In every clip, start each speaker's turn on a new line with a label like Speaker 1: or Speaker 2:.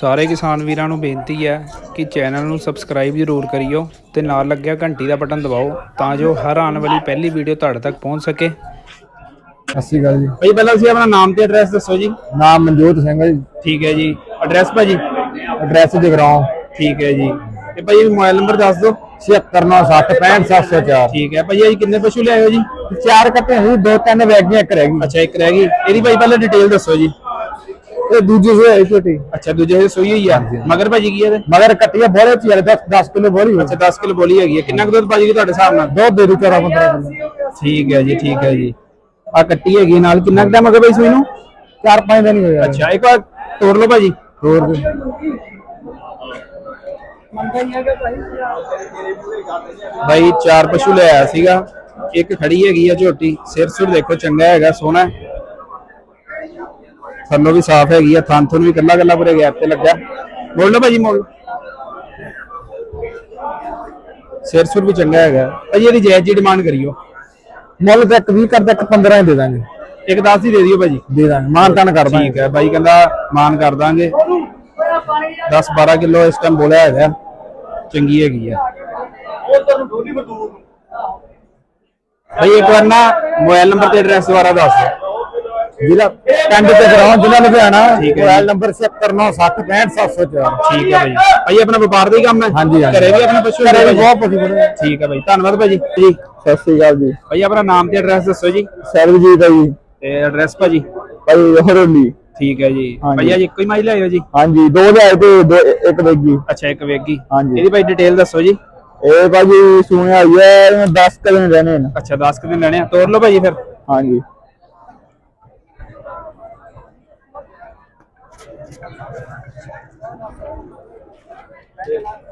Speaker 1: ਸਾਰੇ ਕਿਸਾਨ ਵੀਰਾਂ ਨੂੰ ਬੇਨਤੀ ਹੈ ਕਿ ਚੈਨਲ ਨੂੰ ਸਬਸਕ੍ਰਾਈਬ ਜ਼ਰੂਰ ਕਰਿਓ ਤੇ ਨਾਲ ਲੱਗਿਆ ਘੰਟੀ ਦਾ ਬਟਨ ਦਬਾਓ ਤਾਂ ਜੋ ਹਰ ਆਉਣ ਵਾਲੀ ਪਹਿਲੀ ਵੀਡੀਓ ਤੁਹਾਡੇ ਤੱਕ ਪਹੁੰਚ ਸਕੇ।
Speaker 2: ਸਤਿ ਸ਼੍ਰੀ ਅਕਾਲ ਜੀ।
Speaker 1: ਭਾਈ ਪਹਿਲਾਂ ਤੁਸੀਂ ਆਪਣਾ ਨਾਮ ਤੇ ਐਡਰੈਸ ਦੱਸੋ ਜੀ।
Speaker 2: ਨਾਮ ਮਨਜੋਤ ਸਿੰਘ ਹੈ ਜੀ।
Speaker 1: ਠੀਕ ਹੈ ਜੀ। ਐਡਰੈਸ ਭਾਜੀ?
Speaker 2: ਐਡਰੈਸ ਜਗਰਾਉਂ।
Speaker 1: ਠੀਕ ਹੈ ਜੀ। ਤੇ ਭਾਈ ਮੋਬਾਈਲ ਨੰਬਰ ਦੱਸ ਦਿਓ।
Speaker 2: 7696657704
Speaker 1: ਠੀਕ ਹੈ। ਭਾਈ ਇਹ ਕਿੰਨੇ ਪਸ਼ੂ ਲਿਆਏ ਹੋ ਜੀ?
Speaker 2: ਚਾਰ ਕੱਟੇ ਹੋਈ ਦੋ ਤਿੰਨ ਵੈਗੀਆਂ ਇੱਕ ਰਹਿ ਗਈ।
Speaker 1: ਅੱਛਾ ਇੱਕ ਰਹਿ ਗਈ। ਇਹਦੀ ਭਾਈ ਪਹਿਲਾਂ ਡਿਟੇਲ ਦੱਸੋ ਜੀ।
Speaker 2: ਇਹ ਦੂਜੀ ਸੋਈ ਛੋਟੀ।
Speaker 1: ਅੱਛਾ ਦੂਜੇ ਸੋਈ ਹੋਈ ਆ। ਮਗਰ ਭਾਜੀ ਕੀ ਹੈ ਇਹਦੇ?
Speaker 2: ਮਗਰ ਕੱਟੀਆਂ ਬੋਲੇ ਚ ਯਾਰ 10 10 ਕਿਲੋ ਬੋਲੀ
Speaker 1: ਅੱਛਾ 10 ਕਿਲੋ ਬੋਲੀ ਹੈਗੀ ਹੈ ਕਿੰਨਾ ਕੁ ਦੁੱਧ ਭਾਜੀ ਤੁਹਾਡੇ ਹਿਸਾਬ ਨਾਲ?
Speaker 2: ਦੁੱਧ ਦੇ ਦੂ 14 15 ਕਿਲੋ
Speaker 1: ਠੀਕ ਹੈ ਜੀ ਠੀਕ ਹੈ ਜੀ। ਆ ਕੱਟੀ ਹੈਗੀ ਨਾਲ ਕਿੰਨਾ ਕੁ ਟਾਈਮ ਹੋ ਗਿਆ ਭਾਈ ਸੂਈ ਨੂੰ?
Speaker 2: ਚਾਰ ਪੰਜ ਦਿਨ ਹੀ ਹੋਏ ਯਾਰ
Speaker 1: ਅੱਛਾ ਇੱਕ ਵਾਰ ਤੋੜ ਲਓ ਭਾਜੀ।
Speaker 2: ਹੋਰ ਦੇ।
Speaker 1: ਭਾਈ ਚਾਰ ਪਸ਼ੂ ਲੈ ਆਇਆ ਸੀਗਾ। ਇੱਕ ਖੜੀ ਹੈਗੀ ਆ ਝੋਟੀ। ਸਿਰ ਸੁਰ ਦੇਖੋ ਚੰਗਾ ਹੈਗਾ ਸੋਹਣਾ। ਥੱਲੋਂ ਵੀ ਸਾਫ਼ ਹੈਗੀ ਆ ਥਣ ਥੁਣ ਵੀ ਕੱਲਾ ਕੱਲਾ ਪੂਰੇ ਗੈਪ ਤੇ ਲੱਗਾ ਬੋਲ ਲਓ ਭਾਜੀ ਮੋਲ ਸਿਰ ਸੁਰ ਵੀ ਚੰਗਾ ਹੈਗਾ। ਭਾਜੀ ਇਹਦੀ ਜਾਇਜ਼ ਜੀ ਡਿਮਾਂਡ ਕਰਿਓ।
Speaker 2: ਮੁੱਲ ਤੇ ਇੱਕ 20 ਕਰਦਾ ਇੱਕ 15 ਹੀ ਦੇ ਦਾਂਗੇ।
Speaker 1: ਇੱਕ 10 ਹੀ ਦੇ ਦਿਓ ਭਾਜੀ।
Speaker 2: ਦੇ ਦਾਂਗੇ। ਮਾਨ ਤਾਨ ਕਰ ਦਾਂਗੇ।
Speaker 1: ਠੀਕ ਹੈ ਬਾਈ ਕਹਿੰਦਾ ਮਾਨ ਕਰ ਦਾਂਗੇ। 10 12 ਕਿਲੋ ਇਸ ਟਾਈਮ ਬੋਲਿਆ ਹੈਗਾ। ਚੰਗੀ ਹੈਗੀ ਆ। ਭਾਈ ਇੱਕ ਵਾਰ ਨਾ ਮੋਬਾਈਲ ਨੰਬਰ ਤੇ ਐਡਰੈਸ ਦੁਬਾਰਾ ਦੱਸ ਦਿਓ।
Speaker 2: ਜ਼ਿਲ੍ਹਾ ਪਿੰਡ ਤੇ ਗਰਾਉਂ ਜ਼ਿਲ੍ਹਾ ਲੁਧਿਆਣਾ
Speaker 1: ਠੀਕ ਹੈ
Speaker 2: ਮੋਬਾਈਲ ਨੰਬਰ 7696657704
Speaker 1: ਠੀਕ ਹੈ ਭਾਈ। ਭਾਈ ਆਪਣਾ ਵਪਾਰ ਦਾ ਹੀ ਕੰਮ ਹੈ?
Speaker 2: ਹਾਂਜੀ, ਹਾਂਜੀ।
Speaker 1: ਘਰੇ ਵੀ ਆਪਣਾ ਪਸ਼ੂ
Speaker 2: ਘਰੇ ਵੀ ਬਹੁਤ ਪਸ਼ੂ ਬਣੇ
Speaker 1: ਠੀਕ ਹੈ ਭਾਈ। ਧੰਨਵਾਦ ਭਾਜੀ ਜੀ।
Speaker 2: ਸਤਿ ਸ਼੍ਰੀ ਅਕਾਲ ਜੀ।
Speaker 1: ਭਾਈ ਆਪਣਾ ਨਾਮ ਤੇ ਐਡਰੈਸ ਦੱਸੋ ਜੀ।
Speaker 2: ਸਰਬਜੀਤ ਹੈ ਜੀ।
Speaker 1: ਤੇ ਐਡਰੈਸ ਭਾਜੀ?
Speaker 2: ਭਾਈ ਹਰੋਲੀ।
Speaker 1: ਠੀਕ ਹੈ ਜੀ।
Speaker 2: ਹਾਂਜੀ।
Speaker 1: ਭਾਈ ਅੱਜ ਇੱਕੋ ਹੀ ਮਾਈ ਲਿਆਇਓ ਜੀ?
Speaker 2: ਹਾਂਜੀ ਦੋ ਤੇ ਦੋ ਇੱਕ ਵੇਗੀ।
Speaker 1: ਅੱਛਾ ਇੱਕ ਵੇਗੀ।
Speaker 2: ਹਾਂਜੀ।
Speaker 1: ਇਹਦੀ ਭਾਈ ਡਿਟੇਲ ਦੱਸੋ ਜੀ।
Speaker 2: ਇਹ ਭਾਜੀ ਸੁਣਿਆ ਹੋਈ ਹੈ 10 ਕਦਮ ਰਹਿਣੇ ਨੇ।
Speaker 1: ਅੱਛਾ 10 ਕੁ ਦਿਨ ਲੈਣੇ ਆ। ਤੋੜ ਲਓ ਭਾਜੀ ਫਿਰ।
Speaker 2: ਹਾਂਜੀ।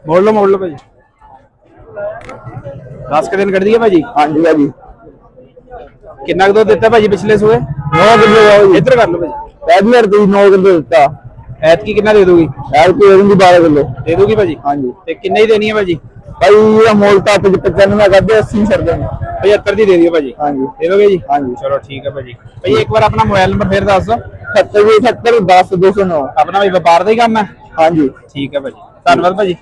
Speaker 1: ਮੋੜ ਲਓ ਮੋੜ ਲਓ ਭਾਜੀ 10 ਕੁ ਦਿਨ ਕੱਢ ਦਈਏ ਭਾਜੀ?
Speaker 2: ਹਾਂਜੀ ਭਾਜੀ।
Speaker 1: ਕਿੰਨਾ ਕੁ ਦੁੱਧ ਦਿੱਤਾ ਭਾਜੀ ਪਿਛਲੇ ਸੂਏ?
Speaker 2: 9 ਕਿਲੋ ਆਓ ਜੀ
Speaker 1: ਇੱਧਰ ਕਰ ਲਓ ਭਾਜੀ।
Speaker 2: ਪਹਿਲੀ ਰੁਪਏ 9 ਕਿਲੋ ਦਿੱਤਾ।
Speaker 1: ਐਤਕੀ ਕਿੰਨਾ ਦੇ ਦੋਗੀ
Speaker 2: ਯਾਰ ਕੀ ਇਹਦੀ 12 ਕਿਲੋ।
Speaker 1: ਦੇ ਦੋਗੀ ਭਾਜੀ?
Speaker 2: ਹਾਂਜੀ।
Speaker 1: ਤੇ ਕਿੰਨੇ ਹੀ ਦੇਣੀ ਹੈ ਭਾਜੀ?
Speaker 2: ਭਾਈ ਇਹ ਮੋਲ ਤਾਂ 95 ਕਰਦੇ 80 ਛੱਡ ਦੇਣੇ।
Speaker 1: 75 ਦੀ ਦੇ ਦਿਓ ਭਾਜੀ।
Speaker 2: ਹਾਂਜੀ।
Speaker 1: ਦੇ ਦੋਗੇ ਜੀ?
Speaker 2: ਹਾਂਜੀ।
Speaker 1: ਚਲੋ ਠੀਕ ਹੈ ਭਾਜੀ। ਭਾਈ ਇੱਕ ਵਾਰ ਆਪਣਾ ਮੋਬਾਈਲ ਨੰਬਰ ਫੇਰ ਦੱਸ ਦਿਓ।
Speaker 2: 70 ਵੀ 70 10 209
Speaker 1: ਆਪਣਾ ਭਾਈ ਵਪਾਰ ਦਾ ਹੀ ਕੰਮ ਹੈ।
Speaker 2: ਹਾਂਜੀ।
Speaker 1: ਠੀਕ ਹੈ ਭਾਜੀ। ਧੰਨਵਾਦ ਭਾਜੀ।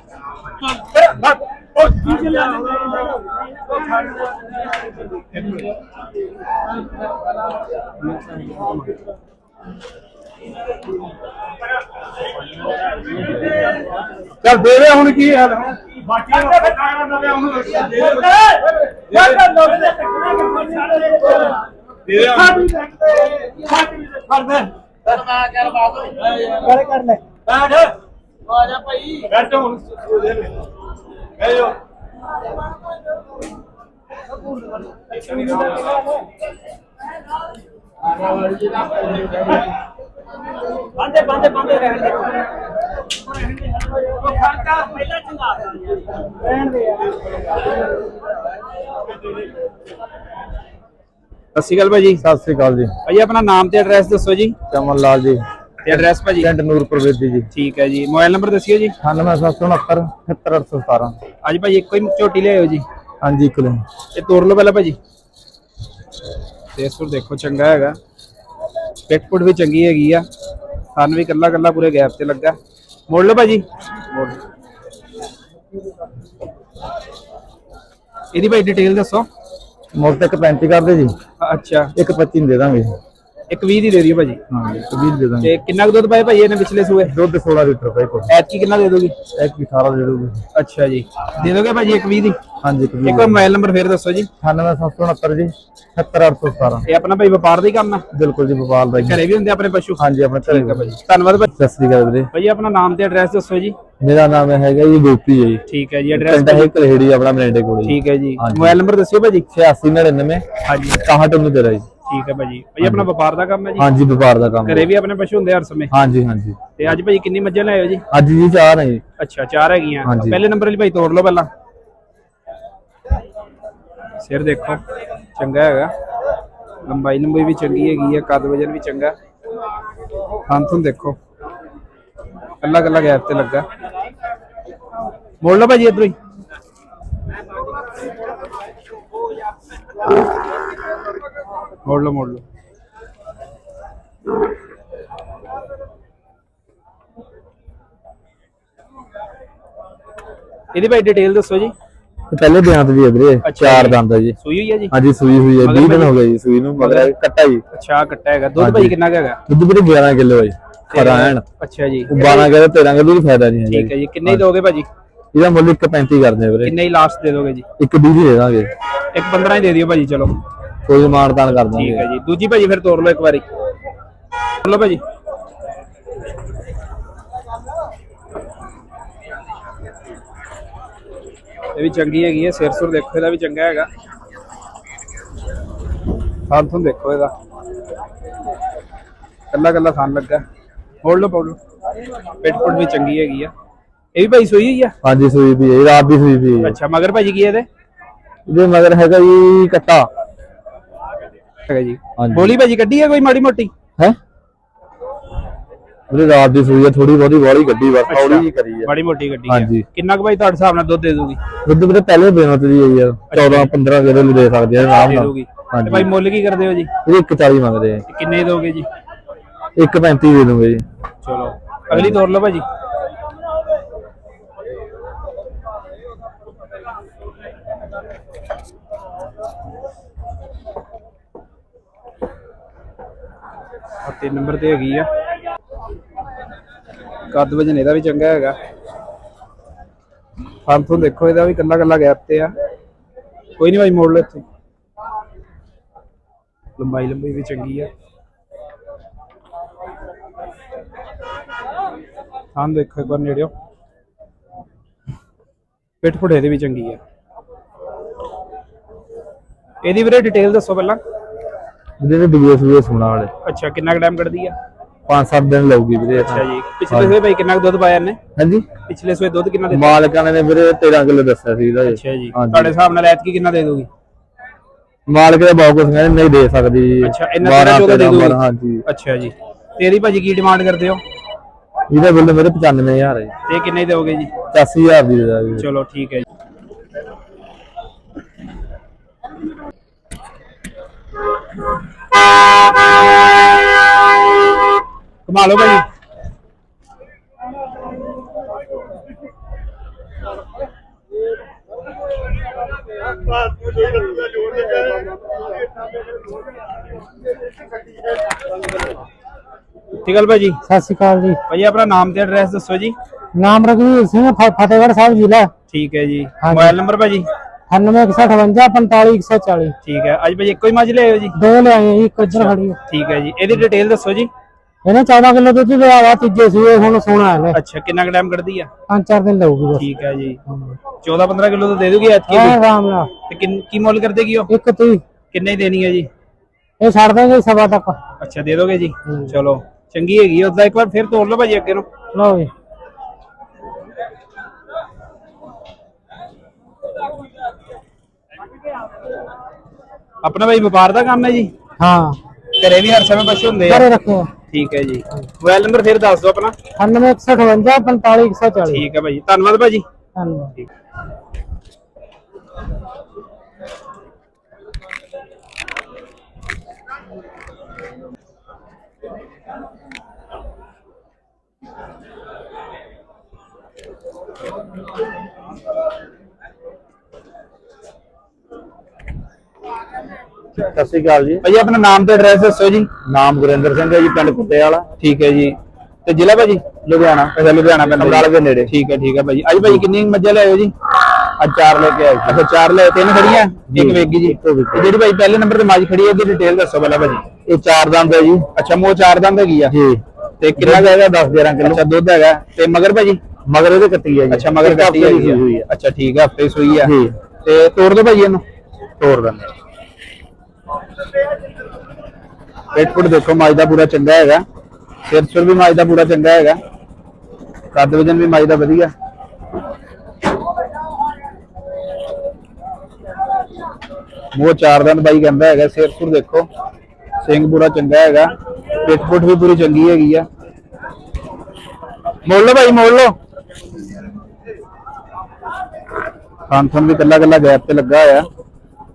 Speaker 1: ਚੱਲ ਦੇ ਦੇ ਹੁਣ ਕੀ ਹਾਲ ਹੈ
Speaker 3: ਬੰਦੇ ਬੰਦੇ ਬੰਦੇ ਰਹਿਣ ਦੇ ਉਹ ਖਰਚਾ ਪਹਿਲਾਂ ਚੰਗਾ ਰਹਿਣ ਦੇ ਯਾਰ
Speaker 1: ਸਤਿ ਸ਼੍ਰੀ ਅਕਾਲ ਭਾਜੀ
Speaker 2: ਸਤਿ ਸ੍ਰੀ ਅਕਾਲ ਜੀ
Speaker 1: ਭਾਜੀ ਆਪਣਾ ਨਾਮ ਤੇ ਐਡਰੈਸ ਦੱਸੋ ਜੀ
Speaker 2: ਚਮਨ ਲਾਲ ਜੀ
Speaker 1: ਤੇ ਐਡਰੈਸ ਭਾਜੀ?
Speaker 2: ਪਿੰਡ ਨੂਰਪੁਰ ਵੇਦੀ ਜੀ।
Speaker 1: ਠੀਕ ਹੈ ਜੀ। ਮੋਬਾਈਲ ਨੰਬਰ ਦੱਸਿਓ ਜੀ।
Speaker 2: 9769 77817
Speaker 1: ਅੱਜ ਭਾਜੀ ਇੱਕੋ ਹੀ ਝੋਟੀ ਲਿਆਇਓ ਜੀ।
Speaker 2: ਹਾਂਜੀ ਕਿਲੋ
Speaker 1: ਇਹ ਤੋੜ ਲਓ ਪਹਿਲਾਂ ਭਾਜੀ। ਫੇਸਬੁੱਕ ਦੇਖੋ ਚੰਗਾ ਹੈਗਾ। ਪਿੱਟਪੁੱਟ ਵੀ ਚੰਗੀ ਹੈਗੀ ਆ। ਕੰਨ ਵੀ ਕੱਲਾ ਕੱਲਾ ਪੂਰੇ ਗੈਪ ਤੇ ਲੱਗਾ। ਮੋੜ ਲਓ ਭਾਜੀ। ਮੋੜ। ਇਹਦੀ ਭਾਈ ਡਿਟੇਲ ਦੱਸੋ।
Speaker 2: ਮੁੱਲ ਤੇ ਇੱਕ 35 ਕਰਦੇ ਜੀ।
Speaker 1: ਅੱਛਾ।
Speaker 2: ਇੱਕ 25 ਦੇ ਦਾਂਗੇ।
Speaker 1: ਇੱਕ 20 ਦੀ ਦੇ ਦਿਓ ਭਾਜੀ।
Speaker 2: ਹਾਂ ਇੱਕ 20 ਦੇ ਦਾਂਗੇ।
Speaker 1: ਤੇ ਕਿੰਨਾ ਕੁ ਦੁੱਧ ਪਾਏ ਭਾਈ ਇਹਨੇ ਪਿਛਲੇ ਸੂਏ?
Speaker 2: ਦੁੱਧ 16 ਲੀਟਰ ਭਾਈ ਕੋਲ।
Speaker 1: ਐਤਕੀ ਕਿੰਨਾ ਦੇ ਦੋਗੇ?
Speaker 2: ਵੀ 18 ਦੇ ਦੋਗੇ।
Speaker 1: ਅੱਛਾ ਜੀ। ਦੇ ਦੋਗੇ ਭਾਜੀ ਇੱਕ 20 ਦੀ?
Speaker 2: ਹਾਂਜੀ ਇੱਕ
Speaker 1: ਇੱਕ ਵਾਰ ਮੋਬਾਈਲ ਨੰਬਰ ਫੇਰ ਦੱਸੋ ਜੀ।
Speaker 2: 9769 ਜੀ 77817
Speaker 1: ਇਹ ਆਪਣਾ ਭਾਈ ਵਪਾਰ ਦਾ ਹੀ ਕੰਮ ਹੈ
Speaker 2: ਬਿਲਕੁਲ ਜੀ ਵਪਾਰ ਦਾ ਜੀ
Speaker 1: ਘਰੇ ਵੀ ਹੁੰਦੇ ਆਪਣੇ ਪਸ਼ੂ?
Speaker 2: ਹਾਂਜੀ ਆਪਣੇ ਘਰੇ।
Speaker 1: ਹੈ ਭਾਜੀ ਧੰਨਵਾਦ ਭਾਜੀ
Speaker 2: ਸਤਿ ਸ੍ਰੀ ਅਕਾਲ ਵੀਰੇ।
Speaker 1: ਭਾਜੀ ਆਪਣਾ ਨਾਮ ਤੇ ਐਡਰੈਸ ਦੱਸੋ ਜੀ।
Speaker 2: ਮੇਰਾ ਨਾਮ ਹੈਗਾ ਜੀ ਗੋਪੀ ਹੈ ਜੀ।
Speaker 1: ਠੀਕ ਹੈ ਜੀ ਐਡਰੈਸ
Speaker 2: ਪਿੰਡ ਹੈ ਕਲੇੜੀ ਆਪਣਾ ਮਰੇਂਡੇ ਕੋਲ
Speaker 1: ਠੀਕ ਹੈ ਜੀ। ਮੋਬਾਈਲ ਨੰਬਰ ਦੱਸਿਓ ਭਾਜੀ।
Speaker 2: 8699
Speaker 1: ਹਾਂਜੀ।
Speaker 2: 61 ਤੇਰਾ ਜੀ।
Speaker 1: ਠੀਕ ਹੈ ਭਾਜੀ। ਭਾਜੀ ਆਪਣਾ ਵਪਾਰ ਦਾ ਕੰਮ ਹੈ ਜੀ?
Speaker 2: ਹਾਂਜੀ ਵਪਾਰ ਦਾ ਕੰਮ
Speaker 1: ਘਰੇ ਵੀ ਆਪਣੇ ਪਸ਼ੂ ਹੁੰਦੇ ਹਰ ਸਮੇਂ?
Speaker 2: ਹਾਂਜੀ ਹਾਂਜੀ।
Speaker 1: ਤੇ ਅੱਜ ਭਾਜੀ ਕਿੰਨੀ ਮੱਝਾਂ ਲਿਆਇਓ ਜੀ?
Speaker 2: ਅੱਜ ਜੀ ਚਾਰ ਹੈ ਜੀ।
Speaker 1: ਅੱਛਾ ਚਾਰ ਹੈਗੀਆਂ।
Speaker 2: ਹਾਂਜੀ।
Speaker 1: ਪਹਿਲੇ ਨੰਬਰ ਲਈ ਭਾਈ ਤੋੜ ਲਓ ਪਹਿਲਾਂ। ਸਿਰ ਦੇਖੋ ਚੰਗਾ ਹੈਗਾ। ਲੰਬਾਈ ਲੰਬਾਈ ਵੀ ਚੰਗੀ ਹੈਗੀ ਹੈ ਕੱਦ ਵਜਨ ਵੀ ਚੰਗਾ। ਹੰਥ ਨੂੰ ਦੇਖੋ। ਅਲੱਗ ਅਲੱਗ ਐਪ ਤੇ ਲੱਗਾ। ਮੋੜ ਲਓ ਭਾਜੀ ਇਧਰੋਂ ਹੀ। ਮੋੜ ਲਓ ਮੋੜ ਲਓ ਇਹਦੀ ਭਾਈ ਡਿਟੇਲ ਦੱਸੋ ਜੀ
Speaker 2: ਤੇ ਪਹਿਲੇ ਬਿਆਨ ਵੀ ਹੈ ਵੀਰੇ
Speaker 1: ਅੱਛਾ
Speaker 2: ਚਾਰ
Speaker 1: ਜੀ।
Speaker 2: ਦੰਦ ਆ ਜੀ
Speaker 1: ਸੂਈ ਹੋਈ ਹੈ ਜੀ
Speaker 2: ਹਾਂਜੀ ਸੂਈ ਹੋਈ ਹੈ
Speaker 1: ਮਗਰ
Speaker 2: 20 ਦਿਨ
Speaker 1: ਭਾਜੀ?
Speaker 2: ਹੋ ਗਏ ਜੀ ਸੂਈ ਨੂੰ ਮਗਰ ਕੱਟਾ ਜੀ
Speaker 1: ਅੱਛਾ ਕੱਟਾ ਹੈਗਾ ਦੁੱਧ। ਭਾਈ ਕਿੰਨਾ ਕੁ ਹੈਗਾ
Speaker 2: ਦੁੱਧ ਵੀਰੇ 11 ਕਿਲੋ ਹੈ ਜੀ ਖਰਾ ਐਨ
Speaker 1: ਅੱਛਾ ਜੀ
Speaker 2: 12 ਕਿਲੋ 13 ਕਿਲੋ ਦਾ ਫਾਇਦਾ ਨਹੀਂ ਹੈ
Speaker 1: ਠੀਕ ਹੈ ਜੀ ਕਿੰਨੇ ਹੀ ਦੋਗੇ ਭਾਜੀ
Speaker 2: ਇਹਦਾ ਮੁੱਲ 1.35 ਕਰਦੇ ਆ ਵੀਰੇ
Speaker 1: ਕਿੰਨੇ ਹੀ ਲਾਸਟ ਦੇ ਦੋਗੇ ਜੀ
Speaker 2: ਇੱਕ 20 ਦੇ ਦਾਂਗੇ
Speaker 1: ਇੱਕ 15 ਹੀ ਦੇ ਦਿਓ ਭਾਜੀ ਚਲੋ
Speaker 2: ਕੋਈ ਮਾਨਤਾਨ ਕਰ
Speaker 1: ਠੀਕ
Speaker 2: ਦਾਂਗੇ
Speaker 1: ਹੈ ਜੀ। ਦੂਜੀ ਭਾਜੀ ਫਿਰ ਤੋੜ ਲਓ ਇੱਕ ਵਾਰੀ। ਤੋੜ ਲਓ ਭਾਜੀ। ਇਹ ਵੀ ਚੰਗੀ ਹੈਗੀ ਹੈ ਸਿਰ ਸੁਰ ਦੇਖੋ ਇਹਦਾ ਵੀ ਚੰਗਾ ਹੈਗਾ। ਥਾਂ ਤੁਹਾਨੂੰ ਦੇਖੋ ਇਹਦਾ। ਕੱਲਾ ਕੱਲਾ ਥਾਂ ਲੱਗਾ। ਹੋੜ ਲਓ ਪਾਉ ਲਓ। ਪਿੱਟ ਪੁੱਟ ਵੀ ਚੰਗੀ ਹੈਗੀ ਆ। ਇਹ ਵੀ ਭਾਈ ਸੋਈ ਹੋਈ ਆ?
Speaker 2: ਹਾਂਜੀ ਸੂਈ ਵੀ ਹੈ ਇਹ ਰਾਤ ਦੀ ਸੂਈ ਵੀ
Speaker 1: ਅੱਛਾ ਮਗਰ ਭਾਜੀ ਕੀ ਹੈ ਇਹਦੇ?
Speaker 2: ਇਹਦੇ ਮਗਰ ਹੈਗਾ ਜੀ ਕੱਟਾ।
Speaker 1: ਹੈਗਾ ਜੀ।
Speaker 2: ਹਾਂਜੀ।
Speaker 1: ਬੋਲੀ ਭਾਜੀ ਕੱਢੀ ਹੈ ਕੋਈ ਮਾੜੀ ਮੋਟੀ?
Speaker 2: ਹੈ? ਵੀਰੇ ਰਾਤ ਦੀ ਸੂਈ ਹੈ ਥੋੜੀ ਬਹੁਤੀ ਵਾਲੀ ਗੱਡੀ ਬਸ ਹੌਲੀ ਜੀ ਕਰੀ ਹੈ
Speaker 1: ਮਾੜੀ ਮੋਟੀ ਗੱਡੀ
Speaker 2: ਹਾਂਜੀ।
Speaker 1: ਹੈ ਕਿੰਨਾ ਕੁ ਭਾਈ ਤੁਹਾਡੇ ਹਿਸਾਬ ਨਾਲ ਦੁੱਧ ਦੇ ਦੂਗੀ?
Speaker 2: ਦੁੱਧ ਵੀਰੇ ਪਹਿਲੇ ਬੇਨਤ ਦੀ ਹੈ ਯਾਰ 14 15 ਕਿਲੋ ਨੂੰ ਦੇ ਸਕਦੇ ਆ ਆਰਾਮ
Speaker 1: ਦੇ
Speaker 2: ਨਾਲ।
Speaker 1: ਦੂਗੀ। ਤੇ
Speaker 2: ਹਾਂਜੀ।
Speaker 1: ਭਾਈ ਮੁੱਲ ਕੀ ਕਰਦੇ ਹੋ ਜੀ?
Speaker 2: ਇਹ 140 ਮੰਗਦੇ ਆ।
Speaker 1: ਤੇ ਕਿੰਨੇ ਦੋਗੇ ਜੀ?
Speaker 2: 135 ਦੇ ਦੂੰਗੇ ਜੀ।
Speaker 1: ਚਲੋ। ਅਗਲੀ ਤੋਰ ਲਓ ਭਾਜੀ। ਆ ਤਿੰਨ ਨੰਬਰ ਤੇ ਹੈਗੀ ਆ। ਕੱਦ ਵਜਨ ਇਹਦਾ ਵੀ ਚੰਗਾ ਹੈਗਾ। ਫਾਰਮ ਤੋਂ ਦੇਖੋ, ਇਹਦਾ ਵੀ ਕੱਲਾ ਕੱਲਾ ਗੈਪ ਤੇ ਆ। ਕੋਈ ਨਹੀਂ ਭਾਈ ਮੋੜ ਲਓ ਇੱਥੇ। ਲੰਬਾਈ ਲੰਬਾਈ ਵੀ ਚੰਗੀ ਆ। ਹਾਂ ਦੇਖੋ ਇੱਕ ਵਾਰ ਨੇੜਿਓ। ਪਿੱਠ ਪੁੜੇ ਦੀ ਵੀ ਚੰਗੀ ਆ। ਇਹਦੀ ਵੀਰੇ ਡਿਟੇਲ ਦੱਸੋ ਪਹਿਲਾਂ।
Speaker 2: ਤੇ ਵੀਡੀਓ ਸੂਏ ਸੁਣਾ ਵਾਲੇ
Speaker 1: ਅੱਛਾ ਕਿੰਨਾ ਕੁ ਟਾਈਮ ਕੱਢਦੀ ਆ?
Speaker 2: 5-7 ਦਿਨ ਲਾਊਗੀ ਵੀਰੇ
Speaker 1: ਅੱਛਾ ਜੀ। ਪਿਛਲੇ ਸੂਏ ਭਾਈ ਕਿੰਨਾ ਕੁ ਦੁੱਧ ਪਾਇਆ ਇਹਨੇ?
Speaker 2: ਹਾਂਜੀ।
Speaker 1: ਪਿਛਲੇ ਸੂਏ ਦੁੱਧ ਕਿੰਨਾ ਦਿੱਤਾ?
Speaker 2: ਮਾਲਕਾਂ ਨੇ ਵੀਰੇ 13 ਕਿਲੋ ਦੱਸਿਆ ਸੀ ਇਹਦਾ।
Speaker 1: ਅੱਛਾ ਜੀ। ਤੁਹਾਡੇ ਹਿਸਾਬ ਨਾਲ ਐਤਕੀ ਕਿੰਨਾ ਦੇ ਦੋਗੀ
Speaker 2: ਮਾਲਕ ਦੇ ਬਹੁਤ ਕੁਝ ਕਹਿੰਦੇ ਨਹੀਂ ਦੇ ਸਕਦੀ। ਜੀ
Speaker 1: ਅੱਛਾ ਇਹਨਾਂ ਤੇਰਾ 14 ਦੇ
Speaker 2: 13
Speaker 1: ਦੂਗੀ
Speaker 2: ਹਾਂਜੀ।
Speaker 1: ਅੱਛਾ ਜੀ। ਤੇਰੀ ਭਾਜੀ ਕੀ ਡਿਮਾਂਡ ਕਰਦੇ ਹੋ?
Speaker 2: ਇਹਦਾ ਬਿੱਲ ਮੇਰੇ 95000 ਹੈ।
Speaker 1: ਤੇ ਕਿੰਨੇ ਦੀ ਦੋਗੇ ਜੀ?
Speaker 2: 80000 ਦੀ ਦੇ ਦਾਂਗੇ।
Speaker 1: ਚਲੋ ਠੀਕ ਹੈ ਜੀ। ਕਮਾ ਲਓ ਭਾਈ ਠੀਕ ਹੈ ਭਾਜੀ
Speaker 4: ਸਤਿ ਸ਼੍ਰੀ ਅਕਾਲ ਜੀ
Speaker 1: ਭਾਜੀ ਆਪਣਾ ਨਾਮ ਤੇ ਐਡਰੈਸ ਦੱਸੋ ਜੀ
Speaker 4: ਨਾਮ ਰਘਵੀਰ ਸਿੰਘ ਫ- ਫਤਿਹਗੜ੍ਹ ਸਾਹਿਬ ਜ਼ਿਲ੍ਹਾ
Speaker 1: ਠੀਕ ਹੈ ਜੀ
Speaker 4: ਹਾਂਜੀ।
Speaker 1: ਮੋਬਾਈਲ ਨੰਬਰ ਭਾਜੀ
Speaker 4: 9815545140
Speaker 1: ਠੀਕ ਹੈ। ਅੱਜ ਭਾਜੀ ਇੱਕੋ ਹੀ ਮੱਝ ਲਿਆਏ ਹੋ ਜੀ?
Speaker 4: ਦੋ ਲਿਆਏ ਜੀ ਇੱਕ ਇੱਧਰ ਖੜੀ ਹੈ
Speaker 1: ਠੀਕ ਹੈ ਜੀ। ਇਹਦੀ ਡਿਟੇਲ ਦੱਸੋ ਜੀ।
Speaker 4: ਇਹਨੇ 14 ਕਿਲੋ ਦੁੱਧ ਲਿਆ ਵਾ ਤੀਜੇ ਸੂਏ ਹੁਣ ਸੋਣਾ ਹੈ
Speaker 1: ਅੱਛਾ ਕਿੰਨਾ ਕੁ ਟਾਈਮ ਕੱਢਦੀ ਆ?
Speaker 4: ਪੰਜ ਚਾਰ ਦਿਨ ਲਊਗੀ ਬਸ।
Speaker 1: ਠੀਕ ਹੈ ਜੀ। 14 15 ਕਿਲੋ ਤਾਂ ਦੇ ਦੂਗੀ ਐਤਕੀ
Speaker 4: ਐ
Speaker 1: ਵੀ
Speaker 4: ਆਰਾਮ ਨਾਲ।
Speaker 1: ਤੇ ਕਿੰਨ- ਕੀ ਮੁੱਲ ਕਰ ਦੇਗੀ ਉਹ?
Speaker 4: ਇੱਕ ਤੀ
Speaker 1: ਕਿੰਨੇ ਹੀ ਦੇਣੀ ਹੈ ਜੀ?
Speaker 4: ਇਹ ਛੱਡ ਦਾਂਗੇ ਸਵਾ ਤੱਕ।
Speaker 1: ਅੱਛਾ ਦੇ ਦੋਗੇ ਜੀ? ਚਲੋ ਚੰਗੀ ਹੈਗੀ ਉਹਦਾ ਇੱਕ ਵਾਰ ਫਿਰ ਤੋੜ ਲਓ ਭਾਜੀ ਅੱਗੇ ਨੂੰ।
Speaker 4: ਲਓ ਜੀ।
Speaker 1: ਆਪਣਾ ਭਾਈ ਵਪਾਰ ਦਾ ਕੰਮ ਹੈ ਜੀ?
Speaker 4: ਹਾਂ।
Speaker 1: ਘਰੇ ਵੀ ਹਰ ਸਮੇਂ ਪਸ਼ੂ ਹੁੰਦੇ ਆ।
Speaker 4: ਘਰੇ ਰੱਖਿਆ
Speaker 1: ਠੀਕ ਹੈ ਜੀ। ਮੋਬਾਈਲ ਨੰਬਰ ਫਿਰ ਦੱਸ ਦਿਓ ਆਪਣਾ।
Speaker 4: 9815545140
Speaker 1: ਠੀਕ ਹੈ ਭਾਜੀ ਧੰਨਵਾਦ ਭਾਜੀ।
Speaker 4: ਧੰਨਵਾਦ।
Speaker 2: ਸਤਿ ਸ਼੍ਰੀ ਅਕਾਲ ਜੀ।
Speaker 1: ਭਾਜੀ ਆਪਣਾ ਨਾਮ ਤੇ ਐਡਰੈਸ ਦੱਸੋ ਜੀ।
Speaker 2: ਨਾਮ ਗੁਰਿੰਦਰ ਸਿੰਘ ਹੈ ਜੀ ਪਿੰਡ ਕੁੱਤੇ ਵਾਲਾ
Speaker 1: ਠੀਕ ਹੈ ਜੀ। ਤੇ ਜ਼ਿਲ੍ਹਾ ਭਾਜੀ
Speaker 2: ਲੁਧਿਆਣਾ।
Speaker 1: ਅੱਛਾ ਲੁਧਿਆਣਾ ਪੈਂਦਾ
Speaker 2: ਅੰਬਾਲੇ ਦੇ ਨੇੜੇ।
Speaker 1: ਠੀਕ ਹੈ ਠੀਕ ਹੈ ਭਾਜੀ ਅੱਜ ਭਾਜੀ ਕਿੰਨੀ ਮੱਝਾਂ ਲਿਆਇਓ ਜੀ?
Speaker 2: ਅੱਜ ਚਾਰ ਲੈ ਕੇ ਆਏ।
Speaker 1: ਅੱਛਾ ਚਾਰ ਲੈ ਤਿੰਨ ਖੜੀਆਂ? ਇੱਕ ਵੇਗੀ ਜੀ। ਤੇ ਜਿਹੜੀ ਭਾਈ ਪਹਿਲੇ ਨੰਬਰ ਤੇ ਮੱਝ ਖੜੀ ਹੈ ਉਹਦੀ ਡਿਟੇਲ ਦੱਸੋ ਪਹਿਲਾਂ ਭਾਜੀ
Speaker 2: ਇਹ ਚਾਰ ਦੰਦ ਹੈ ਜੀ।
Speaker 1: ਅੱਛਾ ਮੋ ਚਾਰ ਦੰਦ ਹੈਗੀ ਆ?
Speaker 2: ਜੀ।
Speaker 1: ਤੇ ਕਿੰਨਾ
Speaker 2: ਹੈਗਾ? 10 11 ਕਿਲੋ।
Speaker 1: ਅੱਛਾ ਦੁੱਧ ਹੈਗਾ। ਤੇ ਮਗਰ ਭਾਜੀ
Speaker 2: ਮਗਰ ਇਹਦੇ ਕੱਟੀ ਹੈ ਜੀ।
Speaker 1: ਅੱਛਾ ਮਗਰ ਕੱਟੀ
Speaker 2: ਹੈ
Speaker 1: ਅੱਛਾ ਠੀਕ ਹੈ ਹਫ਼ਤੇ ਸੂਈ ਆ
Speaker 2: ਜੀ।
Speaker 1: ਤੇ ਤੋੜ ਦੋ ਭਾਜੀ ਇਹਨੂੰ।
Speaker 2: ਤੋੜ ਦਿੰਦੇ
Speaker 1: ਪੇਟ ਦੇਖੋ ਮੱਝ ਦਾ ਪੂਰਾ ਚੰਗਾ ਹੈਗਾ। ਸਿਰ ਵੀ ਮੱਝ ਦਾ ਪੂਰਾ ਚੰਗਾ ਹੈਗਾ। ਕੱਦ ਵਜਨ ਵੀ ਮੱਝ ਦਾ ਵਧੀਆ। ਮੂੰਹ ਚਾਰ ਦੰਦ ਬਾਈ ਕਹਿੰਦਾ ਹੈਗਾ, ਸਿਰ ਦੇਖੋ ਸਿੰਘ ਪੂਰਾ ਚੰਗਾ ਹੈਗਾ। ਪਿੱਠ ਪੁੱਠ ਵੀ ਪੂਰੀ ਚੰਗੀ ਹੈਗੀ ਆ। ਮੋੜ ਲਓ ਭਾਈ ਮੋੜ ਲਓ। ਖਾਨ ਵੀ ਕੱਲਾ ਕੱਲਾ ਗੈਪ ਤੇ ਲੱਗਾ ਹੋਇਆ।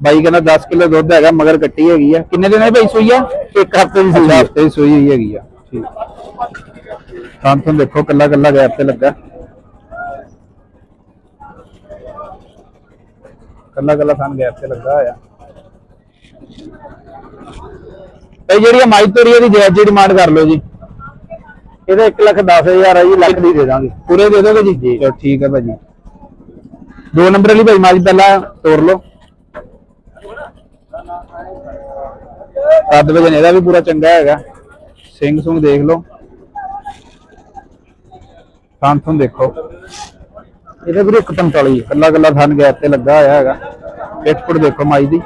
Speaker 1: ਬਾਈ ਕਹਿੰਦਾ 10 ਕਿਲੋ ਦੁੱਧ ਹੈਗਾ ਮਗਰ ਕੱਟੀ ਹੈਗੀ ਆ। ਕਿੰਨੇ ਦਿਨ ਹੈ ਭਾਈ ਸੂਈ ਆ? ਇੱਕ ਹਫ਼ਤੇ ਦੀ ਸੂਈ ਹਫ਼ਤੇ ਦੀ ਸੂਈ ਹੋਈ ਹੈਗੀ ਆ ਠੀਕ। ਖਾਨ ਖਾਨ ਦੇਖੋ ਕੱਲਾ ਕੱਲਾ ਗੈਪ ਤੇ ਲੱਗਾ। ਕੱਲਾ ਕੱਲਾ ਥਣ ਗੈਪ ਤੇ ਲੱਗਾ ਹੋਇਆ।
Speaker 2: ਇਹ ਜਿਹੜੀ ਆ ਮਾਈ ਤੋਰੀ ਦੀ ਜਾਇਜ਼ ਜੀ ਡਿਮਾਂਡ ਕਰ ਲਓ ਜੀ। ਇਹਦਾ 1 ਲੱਖ 10000 ਹੈ ਜੀ ਲੱਖ ਦੀ ਦੇ ਦਾਂਗੇ।
Speaker 1: ਪੂਰੇ ਦੇ ਦੋਗੇ ਜੀ? ਚਲੋ ਠੀਕ ਹੈ ਭਾਜੀ।
Speaker 2: ਦੋ ਨੰਬਰ ਵਾਲੀ ਭਾਈ ਮਾਜੀ ਪਹਿਲਾਂ ਤੋੜ ਲਓ।
Speaker 1: ਕੱਦ ਵਜਨ ਇਹਦਾ ਵੀ ਪੂਰਾ ਚੰਗਾ ਹੈਗਾ। ਸਿੰਘ ਸੁੰਗ ਦੇਖ ਲਓ। ਥਣ ਥਣ ਦੇਖੋ।
Speaker 2: ਇਹਦੇ ਵੀਰੇ 145 ਹੈ।
Speaker 1: ਕੱਲਾ ਕੱਲਾ ਥਣ ਗੈਪ ਤੇ ਲੱਗਾ ਹੋਇਆ ਹੈਗਾ। ਪਿੱਠ ਪੁੱਟ ਦੇਖੋ ਮਾਈ ਦੀ।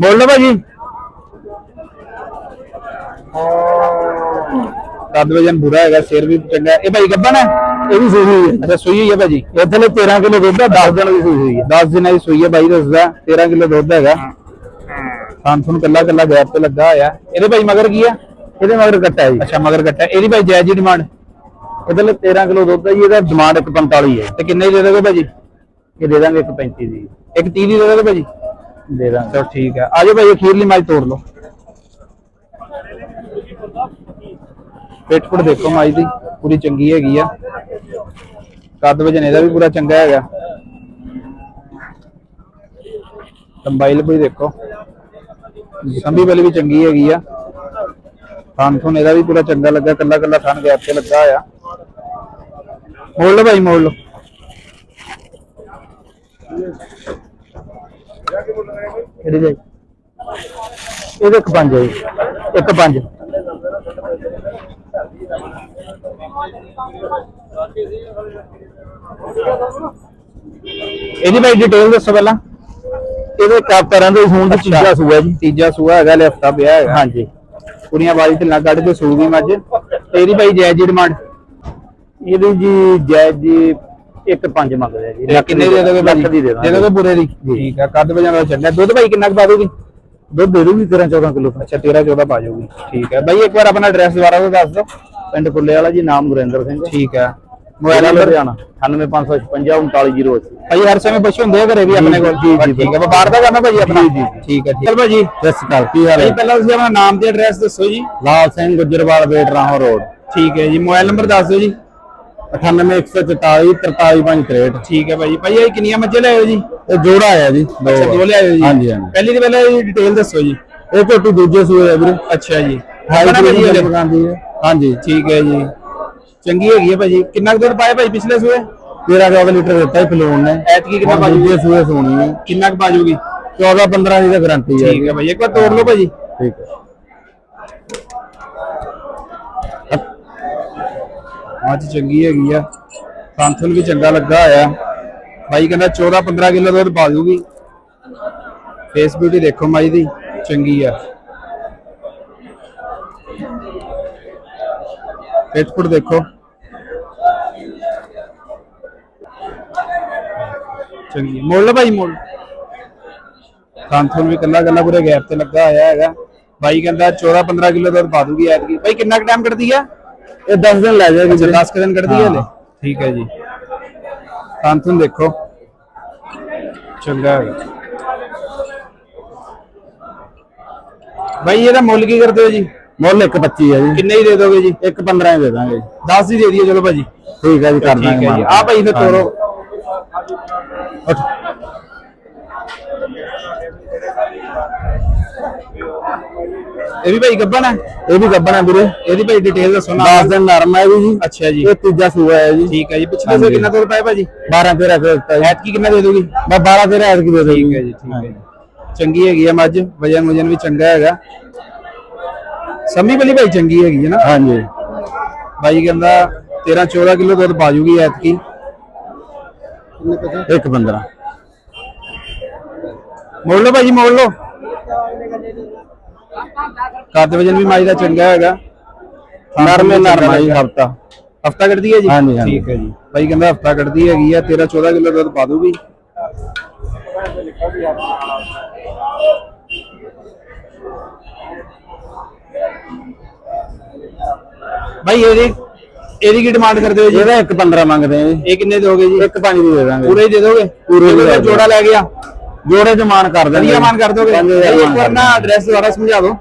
Speaker 2: ਬੋਲ ਲਓ ਭਾਜੀ।
Speaker 1: ਕੱਦ ਵਜਨ ਪੂਰਾ ਹੈਗਾ ਸਿਰ ਵੀ ਚੰਗਾ। ਇਹ ਭਾਈ ਗੱਬਨ ਹੈ
Speaker 2: ਇਹ ਵੀ ਸੂਈ ਹੋਈ ਹੈ।
Speaker 1: ਅੱਛਾ ਸੂਈ ਹੋਈ ਹੈ ਭਾਜੀ।
Speaker 2: ਇੱਥੇ ਲਈ 13 ਕਿਲੋ ਦੁੱਧ ਹੈ 10 ਦਿਨ ਦੀ ਸੂਈ ਹੋਈ ਹੈ।
Speaker 1: 10 ਦਿਨਾਂ ਦੀ ਸੂਈ ਹੈ। ਬਾਈ ਦੱਸਦਾ 13 ਕਿਲੋ ਦੁੱਧ ਹੈਗਾ। ਥਣ ਥਣ ਕੱਲਾ ਕੱਲਾ ਗੈਪ ਤੇ ਲੱਗਾ ਹੋਇਆ। ਇਹਦੇ ਭਾਈ ਮਗਰ ਕੀ ਆ?
Speaker 2: ਇਹਦੇ ਮਗਰ ਕੱਟਾ ਹੈ ਜੀ।
Speaker 1: ਅੱਛਾ ਮਗਰ ਕੱਟਾ ਇਹਦੀ ਭਾਈ ਜਾਇਜ਼ ਜੀ ਡਿਮਾਂਡ
Speaker 2: ਇਹਦੇ ਲਈ 13 ਕਿਲੋ ਦੁੱਧ ਹੈ ਜੀ ਇਹਦਾ ਡਿਮਾਂਡ 145 ਹੈ।
Speaker 1: ਤੇ ਕਿੰਨੇ ਦੀ ਦੇ ਦੋਗੇ ਭਾਜੀ?
Speaker 2: ਇਹ ਦੇ ਦਾਂਗੇ 135 ਦੀ।
Speaker 1: ਇੱਕ 30 ਦੀ ਦੇ ਦੋਗੇ ਭਾਜੀ?
Speaker 2: ਦੇ ਦਾਂਗੇ।
Speaker 1: ਚਲੋ ਠੀਕ ਹੈ। ਆਜੋ ਭਾਈ ਅਖੀਰਲੀ ਮਾਈ ਤੋੜ ਲਓ। ਪਿੱਠ ਪੁੱਟ ਦੇਖੋ ਮਾਈ ਦੀ ਪੂਰੀ ਚੰਗੀ ਹੈਗੀ ਆ। ਕੱਦ ਵਜਨ ਇਹਦਾ ਵੀ ਪੂਰਾ ਚੰਗਾ ਹੈਗਾ। ਲੰਬਾਈ ਲੰਬਾਈ ਦੇਖੋ। ਸੰਭੀ ਵਾਲੀ ਵੀ ਚੰਗੀ ਹੈਗੀ ਆ। ਥਣ ਥਣ ਇਹਦਾ ਵੀ ਪੂਰਾ ਚੰਗਾ ਲੱਗਾ, ਕੱਲਾ ਕੱਲਾ ਥਣ ਗੈਪ ਤੇ ਲੱਗਾ ਆ ਮੋੜ ਲਓ ਭਾਈ ਮੋੜ ਲਓ।
Speaker 2: ਕਿਹੜੀ ਜਾਈ? ਇਹਦੇ 1 5 ਹੈ ਜੀ 1 5
Speaker 1: ਇਹਦੀ ਭਾਈ ਡਿਟੇਲ ਦੱਸੋ ਪਹਿਲਾਂ।
Speaker 2: ਇਹਦੇ ਕੱਪ ਕਰਾਂ ਦੇ ਸੂਣ ਦਾ ਤੀਜਾ ਸੂਆ ਜੀ।
Speaker 1: ਤੀਜਾ ਸੂਆ ਹੈਗਾ ਲੈ ਹਫਤਾ ਪਿਆ ਹੈਗਾ।
Speaker 2: ਹਾਂਜੀ।
Speaker 1: ਕੁੜੀਆਂ ਬਾਜੀ ਢਿੱਲਾਂ ਕੱਢ ਕੇ ਸੂ ਵੀ ਮੱਝ ਤੇ ਇਹਦੀ ਭਾਈ ਜਾਇਜ਼ ਜੀ ਡਿਮਾਂਡ
Speaker 2: ਇਹਦੀ ਜੀ ਜੀ 1 5 ਮੰਗਦੇ ਆ ਜੀ।
Speaker 1: ਕਿੰਨੇ ਦੇ ਦੋਗੇ
Speaker 2: ਲੱਖ ਦੀ ਦੇ
Speaker 1: ਦੇ
Speaker 2: ਦਾਂਗੇ
Speaker 1: ਦੋਗੇ ਪੂਰੇ ਦੀ? ਠੀਕ ਆ ਕੱਦ ਦਾ ਚੱਲਿਆ ਦੁੱਧ ਭਾਈ ਕਿੰਨਾ ਕੁ ਪਾ ਦੋਗੀ
Speaker 2: ਦੁੱਧ ਦੇ ਦੂਗੀ 13 14 ਕਿਲੋ।
Speaker 1: ਅੱਛਾ 13 14 ਪਾ ਜਾਊਗੀ। ਠੀਕ ਹੈ ਭਾਈ ਇੱਕ ਵਾਰ ਆਪਣਾ ਐਡਰੈਸ ਦੁਬਾਰਾ ਤੋਂ ਦੱਸ ਦਿਓ।
Speaker 2: ਪਿੰਡ ਕੁੱਲੇ ਵਾਲਾ ਜੀ ਨਾਮ ਗੁਰਿੰਦਰ ਸਿੰਘ।
Speaker 1: ਠੀਕ ਹੈ
Speaker 2: ਮੋਬਾਈਲ
Speaker 1: ਮੋਬਾਈਲ
Speaker 2: ਨੰਬਰ
Speaker 1: ਨੰਬਰ
Speaker 2: ਜਾਣਾ 98556 3908
Speaker 1: ਭਾਈ ਹਰ ਸਮੇਂ ਪਸ਼ੂ ਹੁੰਦੇ ਆ ਘਰੇ ਵੀ ਆਪਣੇ ਕੋਲ?
Speaker 2: ਜੀ, ਜੀ,
Speaker 1: ਠੀਕ ਹੈ ਵਪਾਰ ਦਾ ਕਰਨਾ ਭਾਜੀ ਆਪਣਾ?
Speaker 2: ਜੀ, ਜੀ, ਜੀ।
Speaker 1: ਠੀਕ ਹੈ ਠੀਕ ਹੈ। ਭਾਜੀ।
Speaker 2: ਸਤਿ ਸ਼੍ਰੀ ਅਕਾਲ। ਕੀ ਹਾਲ
Speaker 1: ਭਾਈ
Speaker 2: ਹੈ
Speaker 1: ਪਹਿਲਾਂ ਤੁਸੀਂ ਆਪਣਾ ਨਾਮ ਤੇ ਐਡਰੈਸ ਦੱਸੋ ਜੀ।
Speaker 2: ਲਾਲ ਸਿੰਘ ਗੁੱਜਰਵਾਲ ਵੇਟ ਰਾਹੋਂ ਰੋਡ।
Speaker 1: ਠੀਕ ਹੈ ਜੀ ਮੋਬਾਈਲ ਨੰਬਰ ਦੱਸ ਦਿਓ ਜੀ।
Speaker 2: 98144 43563
Speaker 1: ਠੀਕ ਹੈ ਭਾਜੀ ਭਾਈ ਇਹ ਕਿੰਨੀਆਂ ਮੱਝਾਂ ਲੈ ਆਇਓ ਜੀ?
Speaker 2: ਇਹ ਜੋੜਾ ਆਇਆ ਜੀ ਦੋ
Speaker 1: ਅੱਛਾ ਦੋ ਲਿਆਇਓ ਜੀ।
Speaker 2: ਹਾਂਜੀ ਹਾਂਜੀ।
Speaker 1: ਪਹਿਲੀ ਡਿਟੇਲ ਦੱਸੋ ਜੀ।
Speaker 2: ਇਹ ਝੋਟੀ ਦੂਜੇ ਸੂਏ ਆ ਵੀਰੇ।
Speaker 1: ਅੱਛਾ ਜੀ।
Speaker 2: ਹਾਈ
Speaker 1: ਆਪਣਾ ਭਾਜੀ
Speaker 2: ਜੀ
Speaker 1: ਹਲੇ।
Speaker 2: ਮਕਾਨ ਦੀ ਹੈ। ਹਾਂਜੀ।
Speaker 1: ਠੀਕ ਹੈ ਜੀ। ਚੰਗੀ ਹੈਗੀ ਹੈ ਭਾਜੀ। ਕਿੰਨਾ ਕੁ ਦੁੱਧ ਪਾਇਆ ਭਾਈ ਪਿਛਲੇ ਸੂਏ?
Speaker 2: 13 14 ਲੀਟਰ ਦਿੱਤਾ ਹੀ ਫਲੋਨ ਨੇ।
Speaker 1: ਐਤਕੀ ਕਿੰਨਾ ਪਾਜੂਗੀ?
Speaker 2: ਦੂਜੇ ਸੂਏ ਸੋਣੀ ਹੈ।
Speaker 1: ਕਿੰਨਾ ਕੁ ਪਾਜੂਗੀ?
Speaker 2: 14 15 ਦੀ ਤਾਂ ਗਾਰੰਟੀ ਹੈ।
Speaker 1: ਠੀਕ ਹੈ ਭਾਈ ਇੱਕ ਵਾਰ ਤੋੜ ਲਓ ਭਾਜੀ।
Speaker 2: ਠੀਕ ਹੈ।
Speaker 1: ਅੱਜ ਚੰਗੀ ਹੈਗੀ ਆ। ਸੰਥਲ ਵੀ ਚੰਗਾ ਲੱਗਾ ਹੋਇਆ। ਬਾਈ ਕਹਿੰਦਾ 14 15 ਕਿਲੋ ਦੁੱਧ ਪਾ ਦੂਗੀ। ਫੇਸ ਬਿਊਟੀ ਦੇਖੋ ਮਾਈ ਦੀ। ਚੰਗੀ ਆ। ਪੇਟਪੁਰ ਦੇਖੋ। ਚੰਗੀ। ਮੋੜ ਲਓ ਭਾਈ ਮੋੜ ਸੰਥਲ ਵੀ ਕੱਲਾ ਕੱਲਾ ਪੂਰੇ ਗੈਪ ਤੇ ਲੱਗਾ ਹੋਇਆ ਹੈਗਾ। ਬਾਈ ਕਹਿੰਦਾ 14 15 ਕਿਲੋ ਦੁੱਧ ਪਾ ਦੂਗੀ ਐਤਕੀ। ਬਾਈ ਕਿੰਨਾ ਕੁ ਟਾਈਮ ਕੱਢਦੀ ਆ?
Speaker 2: ਇਹ 10 ਦਿਨ ਲੈ ਜਾਏਗੀ ਵੀਰੇ
Speaker 1: 10 ਦਿਨ ਕੱਢਦੀ ਹੈ ਹਲੇ? ਠੀਕ ਹੈ ਜੀ। ਸੰਤਨ ਦੇਖੋ। ਚੰਗਾ ਭਾਈ ਇਹਦਾ ਮੁੱਲ ਕੀ ਕਰਦੇ ਹੋ ਜੀ?
Speaker 2: ਮੁੱਲ 125 ਹੈ ਜੀ।
Speaker 1: ਕਿੰਨੇ ਹੀ ਦੇ ਦੋਗੇ ਜੀ?
Speaker 2: 1 15 ਦੇ ਦਾਂਗੇ।
Speaker 1: 10 ਹੀ ਦੇ ਦਈਏ ਚਲੋ ਭਾਜੀ।
Speaker 2: ਠੀਕ ਹੈ ਜੀ ਕਰ ਦਾਂਗੇ
Speaker 1: ਹੈ ਜੀ। ਆ ਭਾਈ ਫਿਰ ਤੋਰੋ। ਇਹ ਵੀ ਭਾਈ ਗੱਬਣ ਹੈ
Speaker 2: ਇਹ ਵੀ ਗੱਬਣਾ ਵੀਰੇ।
Speaker 1: ਇਹਦੀ ਭਾਈ ਡਿਟੇਲ ਦੱਸੋ ਨਾ।
Speaker 2: 10 ਦਿਨ ਨਰਮ ਹੈ ਵੀ ਜੀ।
Speaker 1: ਅੱਛਾ ਜੀ।
Speaker 2: ਇਹ ਤੀਜਾ ਸੂਆ ਹੈ ਜੀ।
Speaker 1: ਠੀਕ ਹੈ ਜੀ। ਪਿਛਲੇ ਸੇ
Speaker 2: ਹਾਂਜੀ।
Speaker 1: ਕਿੰਨਾ ਦੁੱਧ ਪਾਇਆ ਭਾਜੀ?
Speaker 2: 12 13 ਕਿਲੋ ਦਿੱਤਾ ਜੀ।
Speaker 1: ਐਤਕੀ ਕਿੰਨਾ ਦੇ ਦੋਗੀ
Speaker 2: ਮੈਂ 12 13 ਐਤਕੀ ਦੇ ਦੇ
Speaker 1: ਠੀਕ ਹੈ ਜੀ ਠੀਕ ਹੈ ਜੀ। ਚੰਗੀ ਹੈਗੀ ਆ ਮੱਝ। ਵਜਨ ਵਜਨ ਵੀ ਚੰਗਾ ਹੈਗਾ। ਸੰਮੀ ਵਾਲੀ ਭਾਈ ਚੰਗੀ ਹੈਗੀ ਹੈ ਨਾ।
Speaker 2: ਹਾਂਜੀ।
Speaker 1: ਬਾਈ ਕਹਿੰਦਾ 13 14 ਕਿਲੋ ਦੁੱਧ ਪਾ ਜੂਗੀ ਐਤਕੀ।
Speaker 2: ਇੱਕ 15
Speaker 1: ਮੋੜ ਲਓ ਭਾਜੀ ਮੋੜ ਲਓ। ਕੱਦ ਵਜਨ ਵੀ ਮਾਈ ਦਾ ਚੰਗਾ ਹੈਗਾ।
Speaker 2: ਨਰਮ ਨਰਮ ਜੀ ਹਫਤਾ।
Speaker 1: ਹਫਤਾ ਕੱਢਦੀ ਹੈ ਜੀ?
Speaker 2: ਹਾਂਜੀ, ਹਾਂਜੀ।
Speaker 1: ਠੀਕ ਹੈ ਜੀ। ਬਾਈ ਕਹਿੰਦਾ ਹਫਤਾ ਕੱਢਦੀ ਹੈਗੀ ਆ 13 14 ਕਿਲੋ ਦੁੱਧ ਪਾ ਦੂਗੀ ਭਾਈ ਇਹਦੀ ਇਹਦੀ ਕੀ ਡਿਮਾਂਡ ਕਰਦੇ ਹੋ ਜੀ?
Speaker 2: ਇਹਦਾ 1.15 ਮੰਗਦੇ ਆ ਜੀ।
Speaker 1: ਇਹ ਕਿੰਨੇ ਦੋਗੇ ਜੀ?
Speaker 2: 1.5 ਦੀ ਦੇ ਦਾਂਗੇ।
Speaker 1: ਪੂਰੇ ਦੇ ਦੋਗੇ?
Speaker 2: ਪੂਰੇ ਦੇ ਦਾਂਗੇ।
Speaker 1: ਜੋੜਾ ਲੈ ਗਿਆ।
Speaker 2: ਜੋੜੇ ਚ ਮਾਨ ਕਰ
Speaker 1: ਦਿੰਦੇ ਮਾਨ ਕਰ ਦੋਗੇ?
Speaker 2: ਪੰਜ
Speaker 1: ਐਡਰੈਸ ਦੁਬਾਰਾ ਸਮਝਾ ਦਿਓ।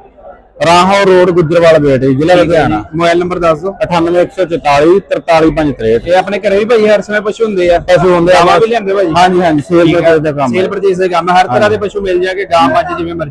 Speaker 2: ਰਾਹੋ ਰੋਡ ਗੁੱਜਰਵਾਲ ਬੇਟ ਜੀ, ਜ਼ਿਲ੍ਹਾ ਲੁਧਿਆਣਾ।
Speaker 1: ਮੋਬਾਈਲ ਨੰਬਰ ਦੱਸ ਦਿਓ।
Speaker 2: 98144
Speaker 1: ਇਹ ਆਪਣੇ ਘਰੇ ਵੀ ਭਾਈ ਹਰ ਸਮੇਂ ਪਸ਼ੂ ਹੁੰਦੇ ਆ।
Speaker 2: ਪਸ਼ੂ ਹੁੰਦੇ ਆ
Speaker 1: ਗਾਵਾਂ ਵੀ ਲਿਆਂਦੇ ਭਾਜੀ
Speaker 2: ਹਾਂਜੀ ਹਾਂਜੀ ਸੇਲ ਦਾ ਕੰਮ
Speaker 1: ਕੰਮ ਹਰ ਤਰ੍ਹਾਂ ਦੇ ਪਸ਼ੂ ਮਿਲ ਜਾਗੇ ਗਾਂ ਮੱਝ ਜਿਵੇਂ